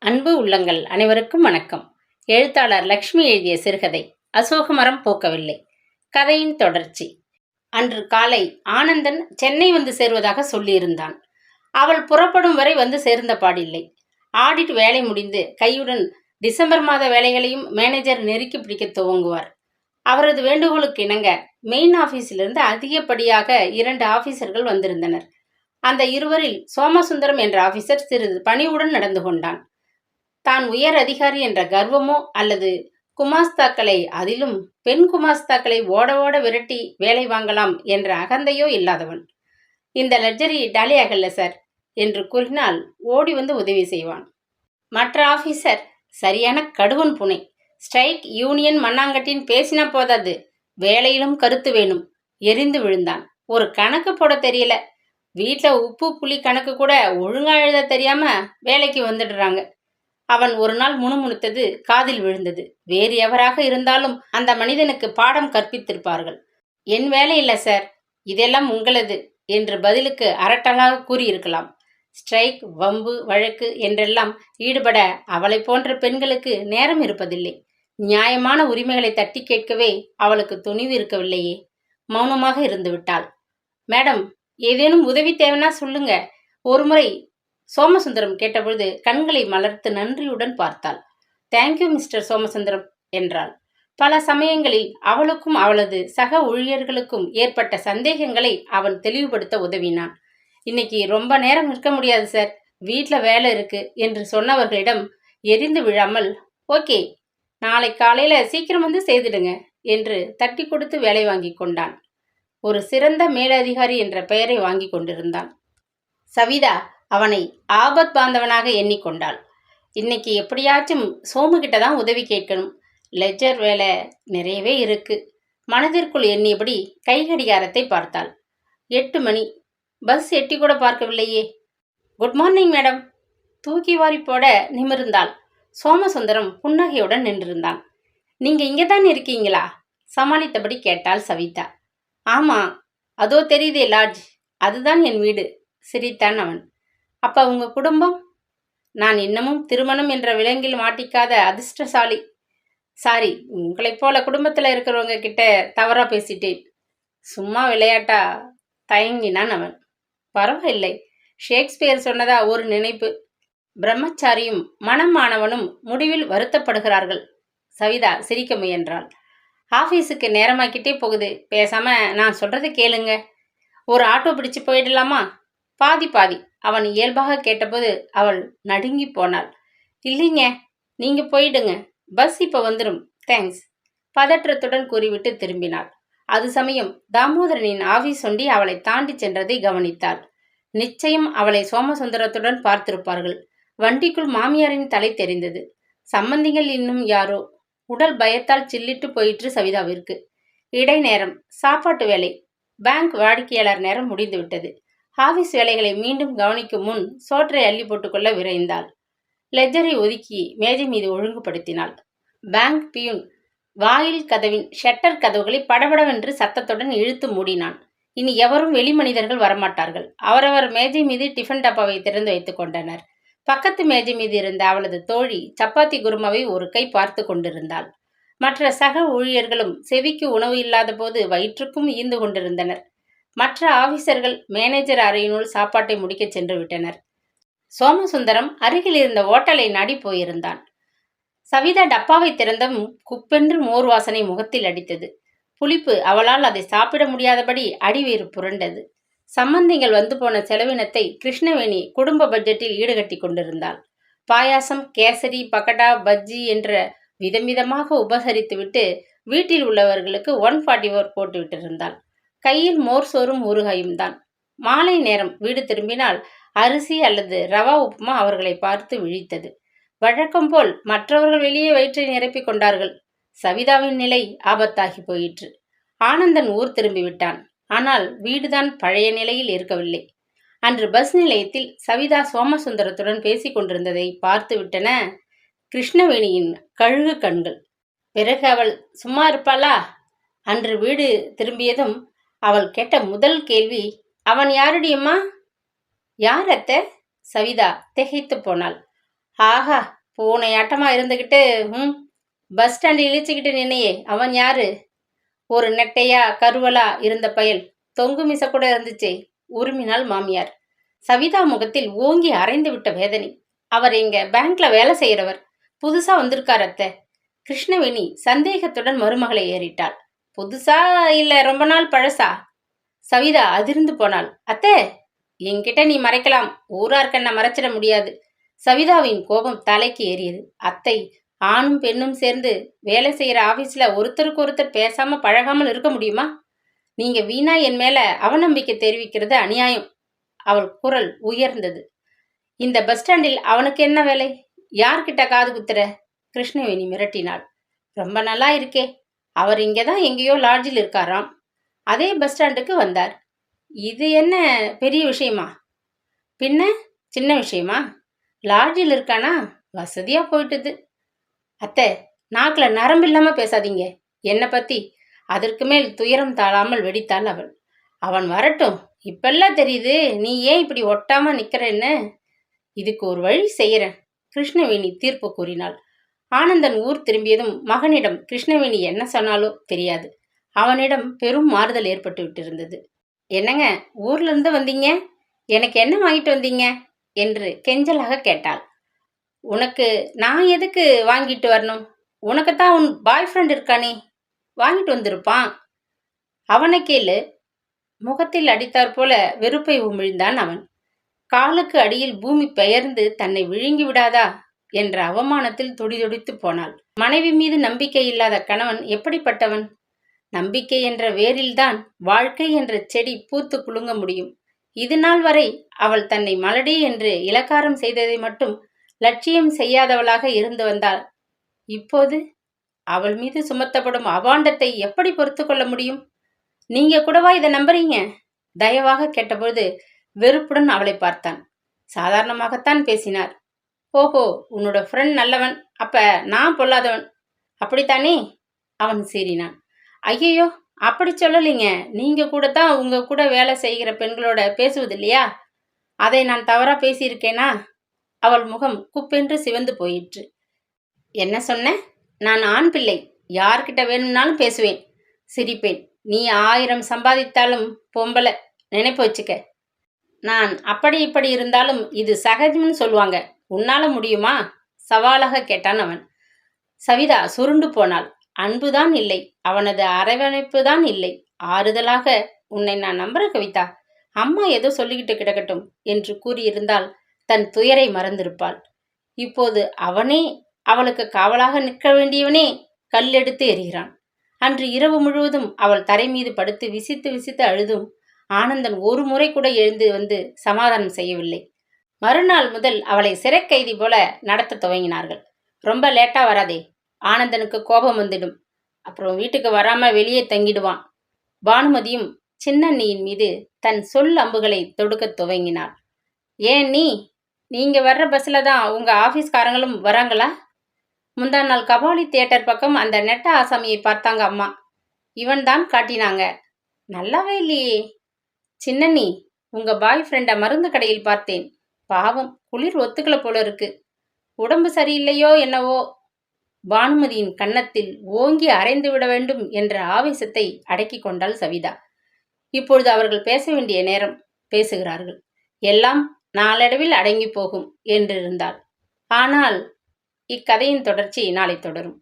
அன்பு உள்ளங்கள் அனைவருக்கும் வணக்கம். எழுத்தாளர் லக்ஷ்மி எழுதிய சிறுகதை அசோகமரம் போக்கவில்லை. கதையின் தொடர்ச்சி. அன்று காலை ஆனந்தன் சென்னை வந்து சேருவதாக சொல்லியிருந்தான். அவள் புறப்படும் வரை வந்து சேர்ந்த பாடில்லை. ஆடிட் வேலை முடிந்து கையுடன் டிசம்பர் மாத வேலைகளையும் மேனேஜர் நெருக்கி பிடிக்க துவங்குவார். அவரது வேண்டுகோளுக்கு இணங்க மெயின் ஆபீஸிலிருந்து அதிகப்படியாக இரண்டு ஆபீசர்கள் வந்திருந்தனர். அந்த இருவரில் சோமசுந்தரம் என்ற ஆபீசர் சிறிது பணிவுடன் நடந்து கொண்டான். தான் உயர் அதிகாரி என்ற கர்வமோ அல்லது குமாஸ்தாக்களை அதிலும் பெண் குமாஸ்தாக்களை ஓட ஓட விரட்டி வேலை வாங்கலாம் என்ற அகந்தையோ இல்லாதவன். இந்த லட்ஜரி டாலியாகல்ல சார் என்று கூறினால் ஓடி வந்து உதவி செய்வான். மற்ற ஆபீசர் சரியான கடுவன் புனை. ஸ்ட்ரைக் யூனியன் மண்ணாங்கட்டின் பேசினா போதாது. வேலையிலும் கருத்து வேணும். எரிந்து விழுந்தான். ஒரு கணக்கு போட தெரியல. வீட்டில் உப்பு புளி கணக்கு கூட ஒழுங்கா எழுத தெரியாம வேலைக்கு வந்துடுறாங்க. அவன் ஒரு நாள் முணுமுணுத்தது காதில் விழுந்தது. வேறு எவராக இருந்தாலும் அந்த மனிதனுக்கு பாடம் கற்பித்திருப்பார்கள். என் வேலை இல்லை சார். இதெல்லாம் உங்களது என்று பதிலுக்கு அரட்டலாக கூறியிருக்கலாம். ஸ்ட்ரைக் வம்பு வழக்கு என்றெல்லாம் ஈடுபட அவளை போன்ற பெண்களுக்கு நேரம் இருப்பதில்லை. நியாயமான உரிமைகளை தட்டி கேட்கவே அவளுக்கு துணிவு இருக்கவில்லையே மௌனமாக இருந்துவிட்டாள். மேடம் ஏதேனும் உதவி தேவைன்னா சொல்லுங்க. ஒருமுறை சோமசுந்தரம் கேட்டபொழுது கண்களை மலர்த்து நன்றியுடன் பார்த்தாள். தேங்க்யூ மிஸ்டர் சோமசுந்தரம் என்றாள். பல சமயங்களில் அவளுக்கும் அவளது சக ஊழியர்களுக்கும் ஏற்பட்ட சந்தேகங்களை அவன் தெளிவுபடுத்த உதவினான். இன்னைக்கு ரொம்ப நேரம் நிற்க முடியாது சார் வீட்டில் வேலை இருக்கு என்று சொன்னவர்களிடம் எரிந்து விழாமல் ஓகே நாளை காலையில் சீக்கிரம் வந்து செய்திடுங்க என்று தட்டி கொடுத்து வேலை வாங்கி கொண்டான். ஒரு சிறந்த மேலதிகாரி என்ற பெயரை வாங்கி கொண்டிருந்தான். சவிதா அவனை ஆபத் பாந்தவனாக எண்ணிக்கொண்டாள். இன்னைக்கு எப்படியாச்சும் சோமுகிட்ட தான் உதவி கேட்கணும். லெஜர் வேலை நிறையவே இருக்கு. மனதிற்குள் எண்ணியபடி கை கடிகாரத்தை பார்த்தாள். எட்டு மணி. பஸ் எட்டி கூட பார்க்கவில்லையே. Good morning madam. தூக்கி வாரி போட நிமிர்ந்தாள். சோமசுந்தரம் புன்னகையுடன் நின்றிருந்தான். நீங்க இங்கே தான் இருக்கீங்களா? சமாளித்தபடி கேட்டாள் சவிதா. ஆமா அதோ தெரியுதே லாட்ஜ். அதுதான் என் வீடு. சிரித்தான் அவன். அப்ப உங்க குடும்பம்? நான் இன்னமும் திருமணம் என்ற விலங்கில் மாட்டிக்காத அதிர்ஷ்டசாலி. சாரி உங்களைப் போல குடும்பத்தில் இருக்கிறவங்க கிட்ட தவறாக பேசிட்டேன். சும்மா விளையாட்டா? தயங்கினான் அவன். பரவாயில்லை. ஷேக்ஸ்பியர் சொன்னதா ஒரு நினைப்பு. பிரம்மச்சாரியும் மனமானவனும் முடிவில் வருத்தப்படுகிறார்கள். சவிதா சிரிக்க முயன்றாள். ஆஃபீஸுக்கு நேரமாக்கிட்டே போகுது. பேசாம நான் சொல்கிறத கேளுங்க. ஒரு ஆட்டோ பிடிச்சு போயிடலாமா? பாதி பாதி. அவன் இயல்பாக கேட்டபோது அவள் நடுங்கி போனாள். இல்லைங்க நீங்க போயிடுங்க. பஸ் இப்போ வந்துடும் தேங்க்ஸ். பதற்றத்துடன் கூறிவிட்டு திரும்பினாள். அது சமயம் தாமோதரனின் ஆவி ஒண்டி அவளை தாண்டி சென்றதை கவனித்தாள். நிச்சயம் அவளை சோமசுந்தரத்துடன் பார்த்திருப்பார்கள். வண்டிக்குள் மாமியாரின் தலை தெரிந்தது. சம்பந்திகள் இன்னும் யாரோ? உடல் பயத்தால் சில்லிட்டு போயிற்று சவிதாவிற்கு. இடைநேரம். சாப்பாட்டு வேலை. பேங்க் வாடிக்கையாளர் நேரம் முடிந்துவிட்டது. ஆபீஸ் வேலைகளை மீண்டும் கவனிக்கும் முன் சோற்றை அள்ளி போட்டுக்கொள்ள விரைந்தாள். லெஜரை ஒதுக்கி மேஜை மீது ஒழுங்குபடுத்தினாள். பேங்க் பியூன் வாயில் கதவின் ஷட்டர் கதவுகளை படபடவென்று சத்தத்துடன் இழுத்து மூடினான். இனி எவரும் வெளி மனிதர்கள் வரமாட்டார்கள். அவரவர் மேஜை மீது டிஃபன் டப்பாவை திறந்து வைத்துக் கொண்டனர். பக்கத்து மேஜை மீது இருந்த அவளது தோழி சப்பாத்தி குருமாவை ஒரு கை பார்த்து கொண்டிருந்தாள். மற்ற சக ஊழியர்களும் செவிக்கு உணவு இல்லாத போது வயிற்றுக்கும் ஈந்து கொண்டிருந்தனர். மற்ற ஆபீசர்கள் மேனேஜர் அறையினுள் சாப்பாட்டை முடிக்கச் சென்று விட்டனர். சோமசுந்தரம் அருகில் இருந்த ஓட்டலை நாடி போயிருந்தான். சவிதா டப்பாவை திறந்தும் குப்பென்று மோர் வாசனை முகத்தில் அடித்தது. புளிப்பு அவளால் அதை சாப்பிட முடியாதபடி அடிவேறு புரண்டது. சம்பந்திகள் வந்து போன செலவினத்தை கிருஷ்ணவேணி குடும்ப பட்ஜெட்டில் ஈடுகட்டி கொண்டிருந்தாள். பாயாசம் கேசரி பக்கடா பஜ்ஜி என்ற விதமிதமாக உபசரித்துவிட்டு வீட்டில் உள்ளவர்களுக்கு ஒன் ஃபார்ட்டி ஃபோர் போட்டுவிட்டிருந்தாள். கையில் மோர் சோறும் ஊறுகாயும் தான். மாலை நேரம் வீடு திரும்பினால் அரிசி அல்லது ரவா உப்புமா அவர்களை பார்த்து விழித்தது. வழக்கம் போல் மற்றவர்கள் வெளியே வயிற்றை நிரப்பிக் கொண்டார்கள். சவிதாவின் நிலை ஆபத்தாகி போயிற்று. ஆனந்தன் ஊர் திரும்பிவிட்டான் ஆனால் வீடுதான் பழைய நிலையில் இருக்கவில்லை. அன்று பஸ் நிலையத்தில் சவிதா சோமசுந்தரத்துடன் பேசிக் கொண்டிருந்ததை பார்த்து விட்டன கிருஷ்ணவேணியின் கழுகு கண்கள். பிறகு அவள் சும்மா இருப்பாளா? அன்று வீடு திரும்பியதும் அவள் கேட்ட முதல் கேள்வி அவன் யாருடையம்மா? யார் அத்த சவிதா திகைத்து போனாள். ஆஹா பூனையாட்டமா இருந்துக்கிட்டு ம் பஸ் ஸ்டாண்டில் இழிச்சுக்கிட்டு நின்னையே அவன் யாரு? ஒரு நெட்டையா கருவலா இருந்த பயல் தொங்கு மிச கூட இருந்துச்சே உருமினாள் மாமியார். சவிதா முகத்தில் ஓங்கி அரைந்து விட்ட வேதனை. அவர் எங்க பேங்க்ல வேலை செய்கிறவர் புதுசா வந்திருக்கார் அத்தை. கிருஷ்ணவேணி சந்தேகத்துடன் மருமகளை ஏறிட்டாள். புதுசா இல்லை ரொம்ப நாள் பழசா? சவிதா அதிர்ந்து போனாள். அத்தை என்கிட்ட நீ மறைக்கலாம். ஊரார்க்கண்ண மறைச்சிட முடியாது. சவிதாவின் கோபம் தலைக்கு ஏறியது. அத்தை ஆணும் பெண்ணும் சேர்ந்து வேலை செய்கிற ஆஃபீஸில் ஒருத்தருக்கு ஒருத்தர் பேசாமல் பழகாமல் இருக்க முடியுமா? நீங்கள் வீணா என் மேலே அவநம்பிக்கை தெரிவிக்கிறது அநியாயம். அவள் குரல் உயர்ந்தது. இந்த பஸ் ஸ்டாண்டில் அவனுக்கு என்ன வேலை? யார்கிட்ட காது குத்துற? கிருஷ்ணவேணி மிரட்டினாள். ரொம்ப நல்லா இருக்கே. அவர் இங்கே தான் எங்கேயோ லாட்ஜில் இருக்காராம். அதே பஸ் ஸ்டாண்டுக்கு வந்தார். இது என்ன பெரிய விஷயமா? பின்ன சின்ன விஷயமா? லாட்ஜில் இருக்கானா? வசதியாக போயிட்டுது. அத்தை நாக்கில் நரம்பு இல்லாமல் பேசாதீங்க. என்னை பற்றி அதற்கு மேல் துயரம் தாழாமல் வெடித்தாள் அவள். அவன் வரட்டும். இப்பெல்லாம் தெரியுது நீ ஏன் இப்படி ஒட்டாமல் நிக்கிறேன்னு? இதுக்கு ஒரு வழி செய்கிறேன் கிருஷ்ணவேணி தீர்ப்பு கூறினாள். ஆனந்தன் ஊர் திரும்பியதும் மகனிடம் கிருஷ்ணவேணி என்ன சொன்னாலோ தெரியாது. அவனிடம் பெரும் மாறுதல் ஏற்பட்டு விட்டிருந்தது என்னங்க ஊர்ல இருந்து வந்தீங்க? எனக்கு என்ன வாங்கிட்டு வந்தீங்க? என்று கெஞ்சலாக கேட்டாள். உனக்கு நான் எதுக்கு வாங்கிட்டு வரணும்? உனக்குத்தான் உன் பாய் ஃப்ரெண்ட் இருக்கானே. வாங்கிட்டு வந்திருப்பான். அவனை கேளு. முகத்தில் அடித்தாற் போல வெறுப்பை உமிழ்ந்தான் அவன். காலுக்கு அடியில் பூமி பெயர்ந்து தன்னை விழுங்கி விடாதா? என்ற அவமானத்தில் துடிதுடித்து போனாள். மனைவி மீது நம்பிக்கை இல்லாத கணவன் எப்படிப்பட்டவன்? நம்பிக்கை என்ற வேரில்தான் வாழ்க்கை என்ற செடி பூத்து குலுங்க முடியும். இது நாள் வரை அவள் தன்னை மலடி என்று இலக்காரம் செய்ததை மட்டும் லட்சியம் செய்யாதவளாக இருந்து வந்தாள். இப்போது அவள் மீது சுமத்தப்படும் அபாண்டத்தை எப்படி பொறுத்து கொள்ள முடியும்? நீங்க கூடவா இதை நம்புறீங்க? தயவாக கேட்டபொழுது வெறுப்புடன் அவளை பார்த்தான். சாதாரணமாகத்தான் பேசினார். ஓஹோ உன்னோட ஃப்ரெண்ட் நல்லவன் அப்ப நான் பொல்லாதவன். அப்படித்தானே? அவன் சீறினான். ஐயையோ அப்படி சொல்லலைங்க. நீங்க கூட தான் உங்க கூட வேலை செய்கிற பெண்களோட பேசுவது இல்லையா? அதை நான் தவறா பேசியிருக்கேனா? அவள் முகம் குப்பென்று சிவந்து போயிற்று. என்ன சொன்ன? நான் ஆண் பிள்ளை. யார்கிட்ட வேணும்னாலும் பேசுவேன். சிரிப்பேன். நீ ஆயிரம் சம்பாதித்தாலும் பொம்பளை. நினைப்பு வச்சுக்க. நான் அப்படி இப்படி இருந்தாலும் இது சகஜம்னு சொல்லுவாங்க. உன்னால முடியுமா? சவாலாக கேட்டான் அவன். சவிதா சுருண்டு போனாள். அன்புதான் இல்லை. அவனது அரவணைப்பு தான் இல்லை. ஆறுதலாக உன்னை நான் நம்புற கவிதா. அம்மா ஏதோ சொல்லிக்கிட்டு கிடக்கட்டும் என்று கூறியிருந்தால் தன் துயரை மறந்திருப்பாள். இப்போது அவனே அவளுக்கு காவலாக நிற்க வேண்டியவனே கல்லெடுத்து எறிகிறான். அன்று இரவு முழுவதும் அவள் தரை மீது படுத்து விசித்து விசித்து அழுதும் ஆனந்தன் ஒரு முறை கூட எழுந்து வந்து சமாதானம் செய்யவில்லை. மறுநாள் முதல் அவளை சிறைக்கைதி போல நடத்த துவங்கினார்கள். ரொம்ப லேட்டா வராதே. ஆனந்தனுக்கு கோபம் வந்துடும். அப்புறம் வீட்டுக்கு வராம வெளியே தங்கிடுவான். பானுமதியும் சின்னண்ணியின் மீது தன் சொல் அம்புகளை தொடுக்க துவங்கினாள். ஏன் நீ? நீங்க வர்ற பஸ்ல தான் உங்க ஆஃபீஸ்காரங்களும் வராங்களா? முந்தா நாள் கபாலி தியேட்டர் பக்கம் அந்த நெட்ட ஆசாமியை பார்த்தாங்க அம்மா. இவன் தான் காட்டினாங்க. நல்லாவே இல்லையே. சின்னண்ணி உங்க பாய் ஃப்ரெண்டை மருந்து கடையில் பார்த்தேன். பாவம். குளிர் ஒத்துக்கல போல இருக்கு உடம்பு சரியில்லையோ என்னவோ? பானுமதியின் கன்னத்தில் ஓங்கி அரைந்து விட வேண்டும் என்ற ஆவேசத்தை அடக்கி கொண்டாள் சவிதா. இப்பொழுது அவர்கள் பேச வேண்டிய நேரம் பேசுகிறார்கள். எல்லாம் நாளடைவில் அடங்கி போகும் என்றிருந்தாள். ஆனால் இக்கதையின் தொடர்ச்சி நாளை தொடரும்.